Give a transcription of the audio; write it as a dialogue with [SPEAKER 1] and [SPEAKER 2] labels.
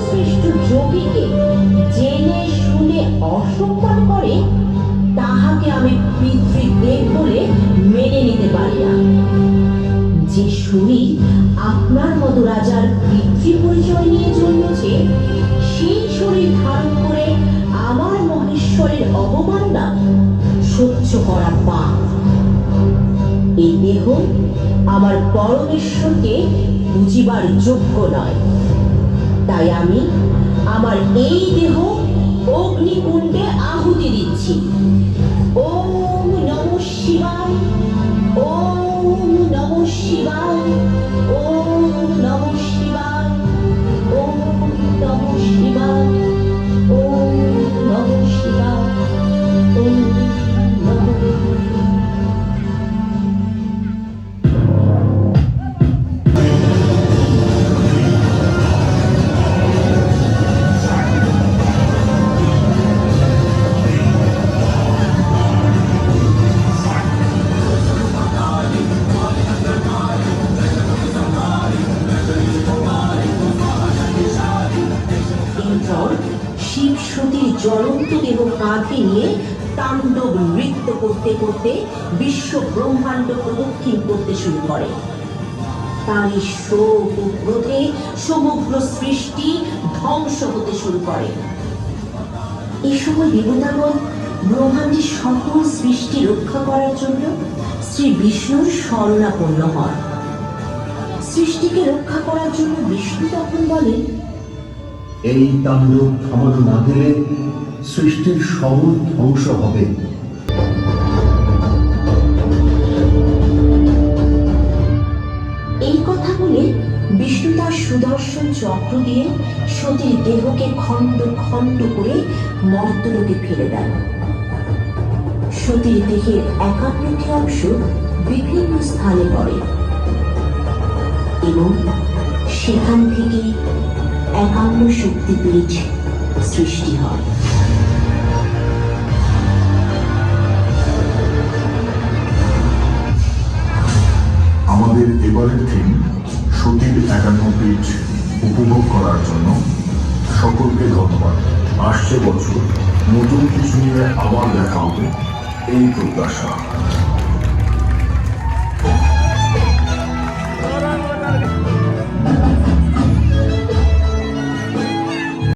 [SPEAKER 1] সর্বশ্রেষ্ঠ যোগীকে জেনে শুনে অসম্মান করে, তাহাকে আমি পিতৃদেব বলে মেনে নিতে পারি না। যে শুনি আপনার মতো রাজার পিতৃ পরিচয় নিয়ে চলেছে সেই শরীর ধারণ করে আমার মহেশ্বরের অবমাননা সহ্য করা পাপ। এই দেহ আমার পরমেশ্বরকে বুঝিবার যোগ্য নয়। তাই আমি আমার এই দেহ অগ্নিকুণ্ডে আহুতি দিচ্ছি। ওম নম শিবায়, ওম নম শিবায়, ওম এরপর শিব সতীর জ্বলন্ত দেহ কাঁধে নিয়ে তাণ্ডব নৃত্য করতে করতে বিশ্ব ব্রহ্মাণ্ড প্রদক্ষিণ করতে শুরু করে। তার এই শোক ও ক্রোধে সমগ্র সৃষ্টি ধ্বংস হতে শুরু করে। এই সময় দেবতাগণ ব্রহ্মাণ্ডের সকল সৃষ্টি রক্ষা করার জন্য শ্রী বিষ্ণুর শরণাপন্ন হন। সৃষ্টিকে রক্ষা করার জন্য বিষ্ণু তখন বলেন
[SPEAKER 2] এই তাণ্ডব থামানো না গেলে সৃষ্টির সবল ধ্বংস হবে।
[SPEAKER 1] এই কথা বলে বিষ্ণু তার সুদর্শন চক্র দিয়ে সতীর দেহকে খণ্ড খণ্ড করে মর্তলোকে ফেলে দেন। সতীর দেহের একান্নটি অংশ বিভিন্ন স্থানে পড়ে এবং সেখান থেকে একান্ন শক্তিপীঠ সৃষ্টি হয়।
[SPEAKER 3] আমাদের এবারের থিম সতীর একান্ন পিঠ উপভোগ করার জন্য সকলকে ধন্যবাদ। আসছে বছর, নতুন কিছু নিয়ে আবার দেখা হবে। এই প্রত্যাশা।